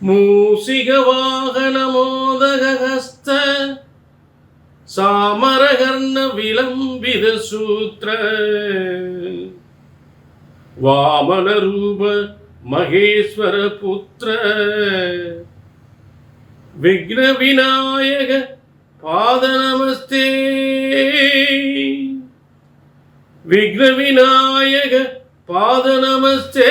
மூசிகவாகனமோதகஸ்த சாமரகர்ண விளம்பித சூத்திர வாமன ரூப மகேஸ்வர புத்திர விக்ன விநாயக பாத நமஸ்தே விக்ன விநாயக பாத நமஸ்தே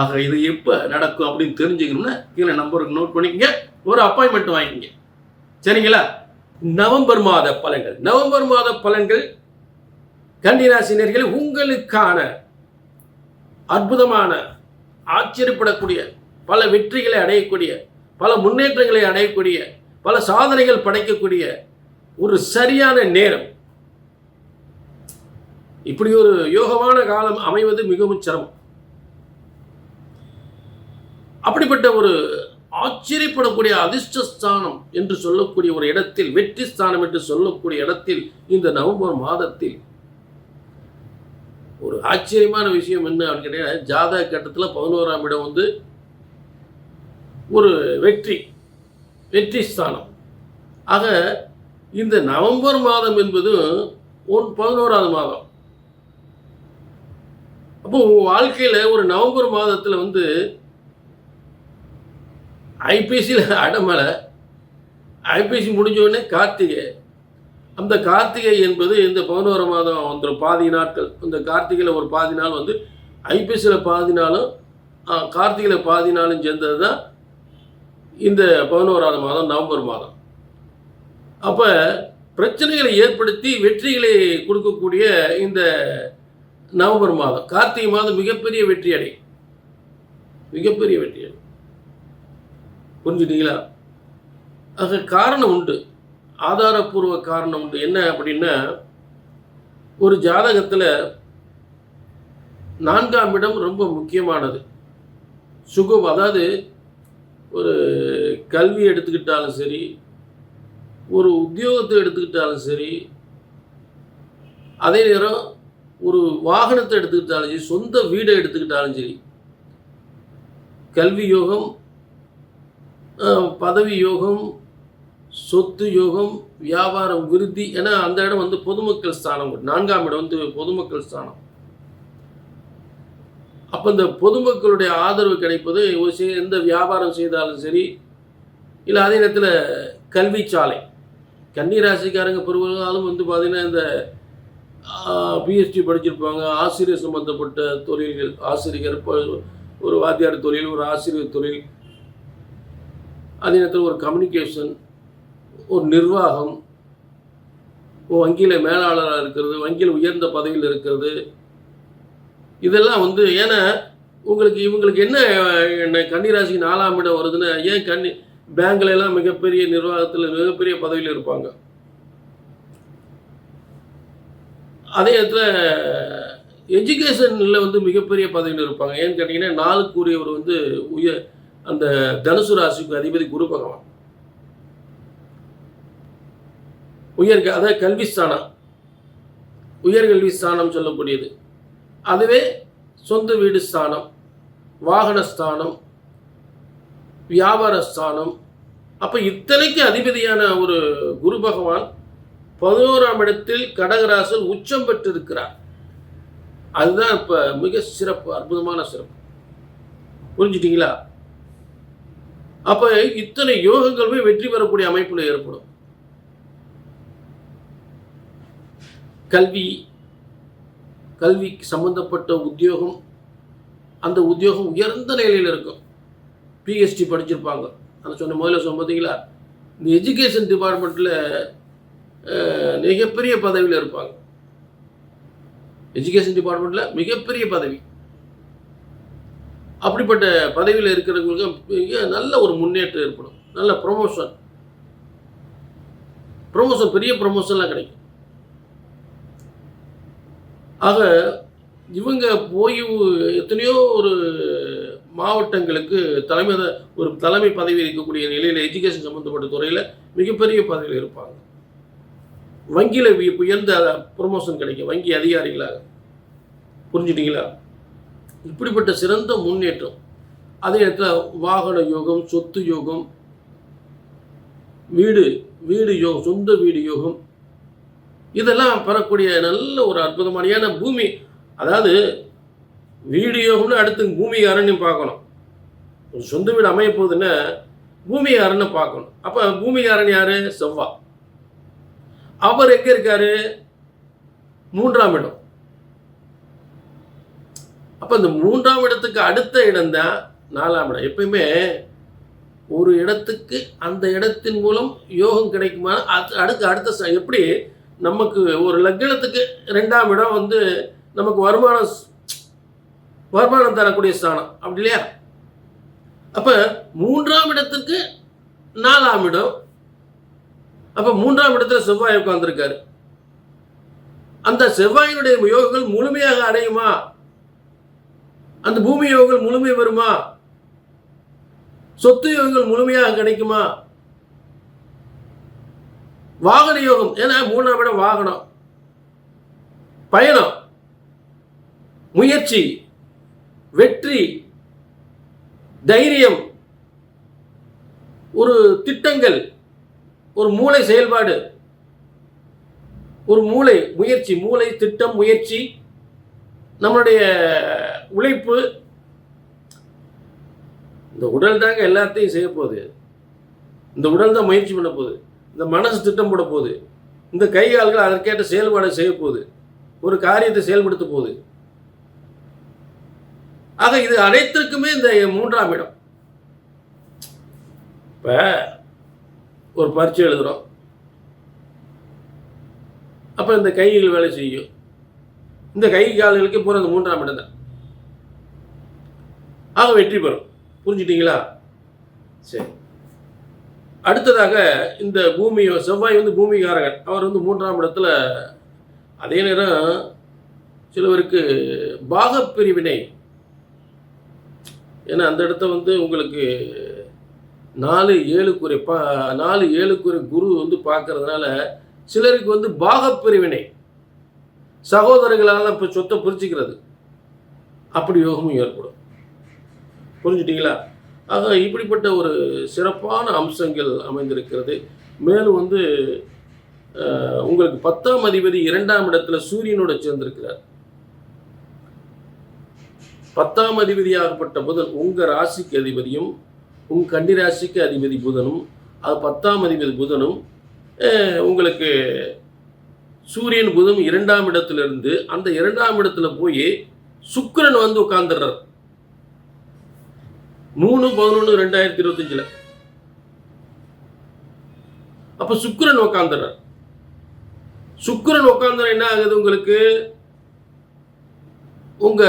ஆக இது எப்போ நடக்கும் அப்படின்னு தெரிஞ்சுக்கணும்னா கீழே நம்பருக்கு நோட் பண்ணிக்கங்க. ஒரு அப்பாயின்மெண்ட் வாங்கிக்கங்க. சரிங்களா? நவம்பர் மாத பலன்கள். நவம்பர் மாத பலன்கள் கன்னிராசினியர்கள் உங்களுக்கான அற்புதமான ஆச்சரியப்படக்கூடிய பல வெற்றிகளை அடையக்கூடிய பல முன்னேற்றங்களை அடையக்கூடிய பல சாதனைகள் படைக்கக்கூடிய ஒரு சரியான நேரம். இப்படி ஒரு யோகமான காலம் அமைவது மிகவும் சிரமம். அப்படிப்பட்ட ஒரு ஆச்சரியப்படக்கூடிய அதிர்ஷ்டஸ்தானம் என்று சொல்லக்கூடிய ஒரு இடத்தில் வெற்றி ஸ்தானம் என்று சொல்லக்கூடிய இடத்தில் இந்த நவம்பர் மாதத்தில் ஒரு ஆச்சரியமான விஷயம் என்ன அப்படின்னு கேட்டீங்கன்னா ஜாதக கட்டத்தில் பதினோராம் இடம் வந்து ஒரு வெற்றி வெற்றி ஸ்தானம் ஆக இந்த நவம்பர் மாதம் என்பது ஒன் பதினோராவது மாதம். அப்போ உங்கள் வாழ்க்கையில் ஒரு நவம்பர் மாதத்தில் வந்து ஐபிசியில் அடமலை. ஐபிசி முடிஞ்ச உடனே கார்த்திகை. அந்த கார்த்திகை என்பது இந்த பதினோரு மாதம் வந்துடும் பாதி நாட்கள். இந்த கார்த்திகையில் ஒரு பாதி நாள் வந்து ஐபிசியில் பாதி நாளும் கார்த்திகையில் பாதி நாளும் சேர்ந்தது தான் இந்த பதினோராவது மாதம் நவம்பர் மாதம். அப்போ பிரச்சனைகளை ஏற்படுத்தி வெற்றிகளை கொடுக்கக்கூடிய இந்த நவம்பர் மாதம் கார்த்திகை மாதம் மிகப்பெரிய வெற்றி அடை மிகப்பெரிய வெற்றி புரிஞ்சுட்டீங்களா ஆக காரணம் உண்டு. ஆதாரப்பூர்வ காரணம் உண்டு. என்ன அப்படின்னா ஒரு ஜாதகத்தில் நான்காம் இடம் ரொம்ப முக்கியமானது. சுகம் அதாவது ஒரு கல்வி எடுத்துக்கிட்டாலும் சரி ஒரு உத்தியோகத்தை எடுத்துக்கிட்டாலும் சரி அதே நேரம் ஒரு வாகனத்தை எடுத்துக்கிட்டாலும் சரி சொந்த வீடை எடுத்துக்கிட்டாலும் சரி கல்வி யோகம் பதவி யோகம் சொத்து யோகம் வியாபாரம் விருத்தி ஏன்னா அந்த இடம் வந்து பொதுமக்கள் ஸ்தானம். நான்காம் இடம் வந்து பொதுமக்கள் ஸ்தானம். அப்போ இந்த பொதுமக்களுடைய ஆதரவு கிடைப்பது ஒரு சி- எந்த வியாபாரம் செய்தாலும் சரி இல்லை அதே நேரத்தில் கல்வி சாலை. கன்னி ராசிக்காரங்க பெரும்பாலும் வந்து பார்த்தீங்கன்னா இந்த பிஹெச்டி படிச்சிருப்பாங்க. ஆசிரியர் சம்மந்தப்பட்ட தொழில்கள் ஆசிரியர் ஒரு வாத்தியார் தொழில் ஒரு ஆசிரியர் தொழில் அதே நேரத்தில் ஒரு கம்யூனிகேஷன் ஒரு நிர்வாகம் வங்கியில் மேலாளராக இருக்கிறது வங்கியில் உயர்ந்த பதவியில் இருக்கிறது. இதெல்லாம் வந்து ஏன்னா உங்களுக்கு இவங்களுக்கு என்ன என்ன கன்னிராசி நாலாம் இடம் வருதுன்னா ஏன் கன்னி பேங்க்ல எல்லாம் மிகப்பெரிய நிர்வாகத்தில் மிகப்பெரிய பதவியில் இருப்பாங்க. அதே இடத்துல எஜுகேஷனில் வந்து மிகப்பெரிய பதவியில் இருப்பாங்க. ஏன்னு கேட்டிங்கன்னா நாளுக்குரியவர் வந்து உயர் அந்த தனுசு ராசிக்கு அதிபதி குரு பகவான். உயர் அதாவது கல்வி ஸ்தானம். உயர்கல்வி ஸ்தானம் சொல்லக்கூடியது. அதுவே சொந்த வீடு ஸ்தானம் வாகன ஸ்தானம் வியாபார ஸ்தானம். அப்போ இத்தனைக்கு அதிபதியான ஒரு குரு பகவான் பதினோராம் இடத்தில் கடகராசில் உச்சம் பெற்றிருக்கிறார். அதுதான் இப்போ மிக சிறப்பு அற்புதமான சிறப்பு. புரிஞ்சுட்டிங்களா? அப்போ இத்தனை யோகங்களுமே வெற்றி பெறக்கூடிய அமைப்பில் ஏற்படும். கல்வி கல்விக்கு சம்பந்தப்பட்ட உத்தியோகம் அந்த உத்தியோகம் உயர்ந்த நிலையில் இருக்கும். பிஹெச்டி படிச்சிருப்பாங்க. நான் சொன்ன முதல்ல சொன்ன பார்த்தீங்களா? இந்த எஜுகேஷன் டிபார்ட்மெண்ட்டில் மிகப்பெரிய பதவியில் இருப்பாங்க. எஜுகேஷன் டிபார்ட்மெண்ட்டில் மிகப்பெரிய பதவி. அப்படிப்பட்ட பதவியில் இருக்கிறவங்களுக்கு நல்ல ஒரு முன்னேற்றம் ஏற்படும். நல்ல ப்ரொமோஷன் ப்ரொமோஷன் பெரிய ப்ரொமோஷன்லாம் கிடைக்கும். ஆக இவங்க போய் எத்தனையோ ஒரு மாவட்டங்களுக்கு தலைமை ஒரு தலைமை பதவி இருக்கக்கூடிய நிலையில் எஜுகேஷன் சம்மந்தப்பட்ட துறையில் மிகப்பெரிய பதவியில் இருப்பாங்க. வங்கியில் உயர்ந்த ப்ரொமோஷன் கிடைக்கும். வங்கி அதிகாரிகளாக. புரிஞ்சுட்டீங்களா? இப்படிப்பட்ட சிறந்த முன்னேற்றம். அதே நேரத்தில் வாகன யோகம் சொத்து யோகம் வீடு வீடு யோகம் சொந்த வீடு யோகம் இதெல்லாம் பெறக்கூடிய நல்ல ஒரு அற்புதமான பூமி அதாவது வீடு யோகம்னு அடுத்து பூமி அரண்யம் பார்க்கணும். சொந்த வீடு அமைய போகுதுன்னா பூமிகாரன்னு பார்க்கணும். அப்போ பூமி அரண் யாரு? செவ்வா. அவர் எங்கே இருக்காரு? மூன்றாம் இடம். அப்போ இந்த மூன்றாம் இடத்துக்கு அடுத்த இடம் தான் நாலாம் இடம். எப்பயுமே ஒரு இடத்துக்கு அந்த இடத்தின் மூலம் யோகம் கிடைக்குமா? அது அடுத்து அடுத்த எப்படி நமக்கு ஒரு லக்னத்துக்கு ரெண்டாம் இடம் வந்து நமக்கு வருமானம் வருமானம் தரக்கூடிய ஸ்தானம். அப்படி இல்லையா? அப்போ மூன்றாம் இடத்துக்கு நாலாம் இடம். அப்போ மூன்றாம் இடத்துல செவ்வாய் உட்காந்துருக்காரு அந்த செவ்வாயினுடைய யோகங்கள் முழுமையாக அடையுமா? அந்த பூமி யோகங்கள் முழுமை வருமா? சொத்து யோகங்கள் முழுமையாக கிடைக்குமா? வாகன யோகம் ஏன்னா மூணாம் இடம் வாகனம். பயணம் முயற்சி வெற்றி தைரியம் ஒரு திட்டங்கள் ஒரு மூளை செயல்பாடு ஒரு மூளை முயற்சி மூளை திட்டம் முயற்சி நம்மளுடைய உழைப்பு இந்த உடல் தாங்க எல்லாத்தையும் செய்ய போகுது. இந்த உடல் தான் முயற்சி பண்ண போகுது. இந்த மனசு திட்டம் போட போகுது. இந்த கை கால்கள் அதற்கேற்ற செயல்பாடு செய்ய போகுது. ஒரு காரியத்தை செயல்படுத்த போகுது. ஆக இது அனைத்திற்குமே இந்த மூன்றாம் இடம். இப்போ ஒரு பரீட்சை எழுதுகிறோம் அப்போ இந்த கைகள் வேலை செய்யும். இந்த கை கால்களுக்கு போகிற அந்த மூன்றாம் இடம் தான். ஆக வெற்றி பெறும். புரிஞ்சுட்டிங்களா? சரி. அடுத்ததாக இந்த பூமி செவ்வாய் வந்து பூமிகாரகன். அவர் வந்து மூன்றாம் இடத்துல அதே நேரம் சிலவருக்கு பாகப்பிரிவினை. ஏன்னா அந்த இடத்த வந்து உங்களுக்கு நாலு ஏழுக்குறை பா நாலு ஏழுக்குறை குரு வந்து பார்க்கறதுனால சிலருக்கு வந்து பாகப்பிரிவினை. சகோதரர்களால் இப்போ சொத்தை பிரிச்சுக்கிறது. அப்படி யோகமும் ஏற்படும். புரிஞ்சுட்டிங்களா? ஆக இப்படிப்பட்ட ஒரு சிறப்பான அம்சங்கள் அமைந்திருக்கிறது. மேலும் வந்து உங்களுக்கு பத்தாம் அதிபதி இரண்டாம் இடத்துல சூரியனோட சேர்ந்திருக்கிறார். பத்தாம் அதிபதியாகப்பட்ட புதன் உங்கள் ராசிக்கு அதிபதியும் உங்கள் கன்னி ராசிக்கு அதிபதி புதனும் அது பத்தாம் அதிபதி புதனும் உங்களுக்கு சூரியன் புதன் இரண்டாம் இடத்துல இருந்து அந்த இரண்டாம் இடத்துல போய் சுக்கரன் வந்து உட்கார்ந்துடுறார். மூணு பதினொன்று ரெண்டாயிரத்தி இருபத்தஞ்சில். அப்ப சுக்கரன் உட்காந்துடுறார் சுக்கரன் உட்காந்துற என்ன ஆகுது உங்களுக்கு? உங்க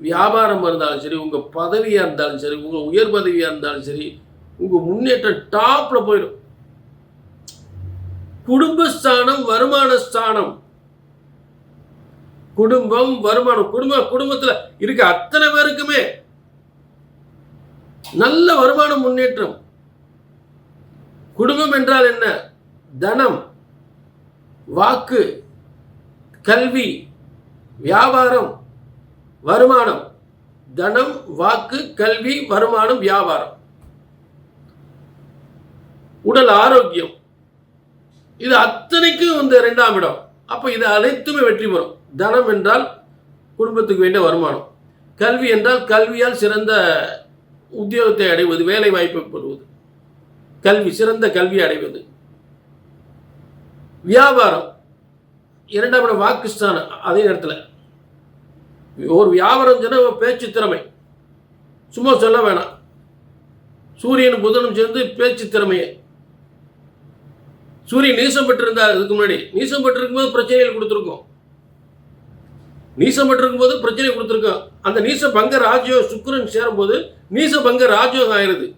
வியாபாரமா இருந்தாலும் சரி உங்க பதவியா இருந்தாலும் சரி உங்க உயர் பதவியா இருந்தாலும் சரி உங்க முன்னேற்றம் டாப்ல போயிடும். குடும்பஸ்தானம் வருமான ஸ்தானம் குடும்பம் வருமானம். குடும்ப குடும்பத்தில் இருக்க அத்தனை பேருக்குமே நல்ல வருமான முன்னேற்றம். குடும்பம் என்றால் என்ன? தனம் வாக்கு கல்வி வியாபாரம் வருமானம். தனம் வாக்கு கல்வி வருமானம் வியாபாரம். உடல் ஆரோக்கியம். இது அத்தனைக்கும் இந்த ரெண்டாம் இடம். அப்போ இது அனைத்துமே வெற்றி பெறும். தனம் என்றால் குடும்பத்துக்கு வேண்டிய வருமானம். கல்வி என்றால் கல்வியால் சிறந்த உத்தியோகத்தை அடைவது வேலை வாய்ப்பை பெறுவது. கல்வி சிறந்த கல்வி அடைவது. வியாபாரம். இரண்டாம் இடம் வாக்குஸ்தானம் அதே நேரத்தில். ஒரு வியாபாரம் சொன்னால் பேச்சு திறமை. சும்மா சொல்ல வேணாம். சூரியன் புதனும் சேர்ந்து பேச்சு திறமையை. சூரியன் நீசம் பெற்றிருந்தார் இதுக்கு முன்னாடி. நீசம் பெற்றிருக்கும் போது பிரச்சனைகள் கொடுத்துருக்கோம். நீசம் பெற்றிருக்கும் போது பிரச்சனை கொடுத்துருக்கோம். அந்த நீச பங்க ராஜ்யோ சுக்கிரன் சேரும்போது நீச பங்க ராஜ்யோகம் ஆயிருது.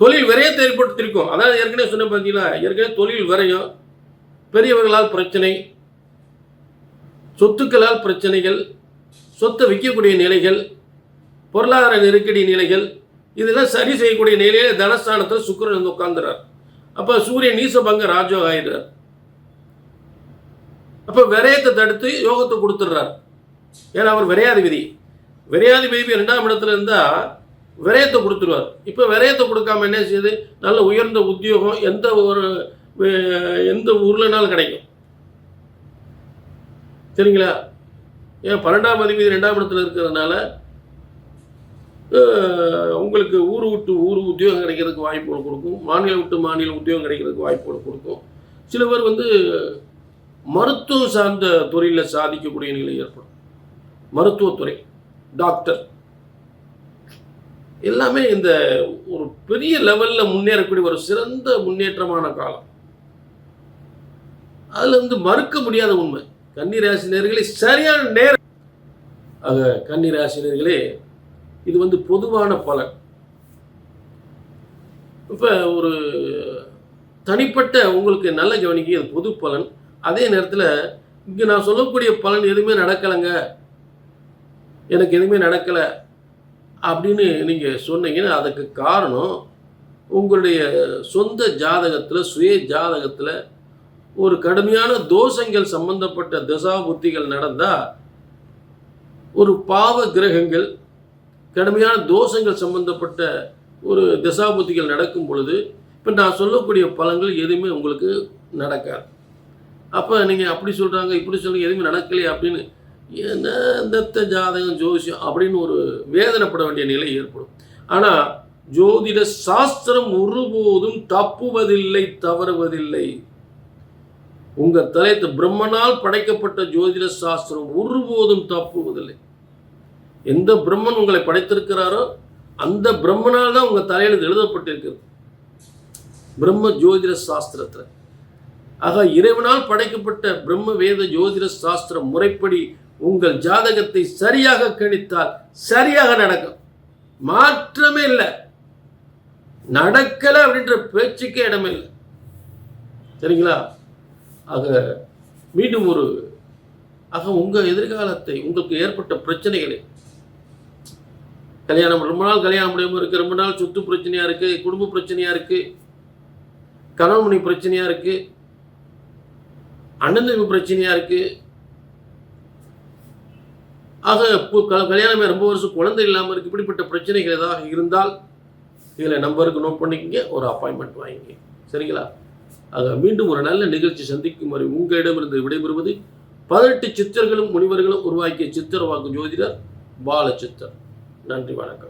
தொழில் விரையத்தை ஏற்படுத்தியிருக்கோம். அதாவது ஏற்கனவே சொன்ன பார்த்தீங்களா ஏற்கனவே தொழில் விரயம் பெரியவர்களால் பிரச்சனை சொத்துக்களால் பிரச்சனைகள் சொத்தை விற்கக்கூடிய நிலைகள் பொருளாதார நெருக்கடி நிலைகள் இதெல்லாம் சரி செய்யக்கூடிய நிலையில தனஸ்தானத்தில் சுக்கிரன் வந்து உட்கார்ந்துறார். அப்போ சூரியன் நீசபங்க ராஜோகம் ஆயிடுறார். அப்போ விரயத்தை தடுத்து யோகத்தை கொடுத்துட்றார். ஏன்னா அவர் விரையாதிபதி. விரையாதிபதி ரெண்டாம் இடத்துல இருந்தா விரயத்தை கொடுத்துருவார் இப்போ விரயத்தை கொடுக்காம என்ன செய்யுது? நல்ல உயர்ந்த உத்தியோகம் எந்த ஒரு எந்த ஊர்லனாலும் கிடைக்கும். சரிங்களா? ஏன் பன்னெண்டாம் அதிபதி ரெண்டாம் இடத்துல இருக்கிறதுனால உங்களுக்கு ஊர் விட்டு ஊர் உத்தியோகம் கிடைக்கிறதுக்கு வாய்ப்புகள் கொடுக்கும். மாநிலம் விட்டு மாநிலம் உத்தியோகம் கிடைக்கிறதுக்கு வாய்ப்புகள் கொடுக்கும். சில பேர் வந்து மருத்துவம் சார்ந்த துறையில் சாதிக்கக்கூடிய நிலை ஏற்படும். மருத்துவத்துறை டாக்டர். எல்லாமே இந்த ஒரு பெரிய லெவலில் முன்னேறக்கூடிய ஒரு சிறந்த முன்னேற்றமான காலம். அதில் வந்து மறுக்க முடியாத உண்மை. கன்னிராசினியர்களே சரியான நேரம் ஆக கன்னிராசினியர்களே இது வந்து பொதுவான பலன். இப்போ ஒரு தனிப்பட்ட உங்களுக்கு நல்ல கவனிக்க இது பொது பலன். அதே நேரத்தில் இங்கே நான் சொல்லக்கூடிய பலன் எதுவுமே நடக்கலைங்க. எனக்கு எதுவுமே நடக்கலை அப்படின்னு நீங்கள் சொன்னீங்கன்னா அதுக்கு காரணம் உங்களுடைய சொந்த ஜாதகத்தில் சுய ஜாதகத்தில் ஒரு கடுமையான தோஷங்கள் சம்பந்தப்பட்ட தசா புத்திகள் நடந்தால் ஒரு பாவ கிரகங்கள் கடுமையான தோஷங்கள் சம்பந்தப்பட்ட ஒரு திசாபுத்திகள் நடக்கும் பொழுது இப்போ நான் சொல்லக்கூடிய பலன்கள் எதுவுமே உங்களுக்கு நடக்காது. அப்போ நீங்கள் அப்படி சொல்கிறாங்க இப்படி சொல்கிறீங்க எதுவுமே நடக்கலையே அப்படின்னு என்ன தத்த ஜாதகம் ஜோசியம் அப்படின்னு ஒரு வேதனைப்பட வேண்டிய நிலை ஏற்படும். ஆனால் ஜோதிட சாஸ்திரம் ஒருபோதும் தப்புவதில்லை தவறுவதில்லை. உங்கள் தலைத்து பிரம்மனால் படைக்கப்பட்ட ஜோதிட சாஸ்திரம் ஒருபோதும் தப்புவதில்லை. எந்த பிரம்மன் உங்களை படைத்திருக்கிறாரோ அந்த பிரம்மனால் தான் உங்கள் தலையில் எழுதப்பட்டிருக்கிறது. பிரம்ம ஜோதிட சாஸ்திரத்தில். ஆக இறைவனால் படைக்கப்பட்ட பிரம்ம வேத ஜோதிட சாஸ்திர முறைப்படி உங்கள் ஜாதகத்தை சரியாக கணித்தால் சரியாக நடக்கும். மாற்றமே இல்லை. நடக்கலை அப்படின்ற பேச்சுக்கே இடமே இல்லை. சரிங்களா? ஆக மீண்டும் ஒரு ஆக உங்கள் எதிர்காலத்தை உங்களுக்கு ஏற்பட்ட பிரச்சனைகளை கல்யாணம் ரொம்ப நாள் கல்யாணம் முடியாமல் இருக்குது ரொம்ப நாள் சொத்து பிரச்சனையாக இருக்குது குடும்ப பிரச்சனையாக இருக்குது கணவனி பிரச்சனையாக இருக்குது அண்ணன் பிரச்சனையாக இருக்குது ஆக இப்போ க- கல்யாணமே ரொம்ப வருஷம் குழந்தை இல்லாமல் இருக்கு. இப்படிப்பட்ட பிரச்சனைகள் ஏதாவது இருந்தால் இதில் நம்பருக்கு நோட் பண்ணிக்கங்க ஒரு அப்பாயின்மெண்ட் வாங்கிங்க சரிங்களா? ஆக மீண்டும் ஒரு நல்ல நிகழ்ச்சி சந்திக்கும் வரை உங்களிடமிருந்து விடைபெறுவது பதினெட்டு சித்தர்களும் முனிவர்களும் உருவாக்கிய சித்திர வாக்கு ஜோதிடர் பாலச்சித்தர் நன்றி வணக்கம்.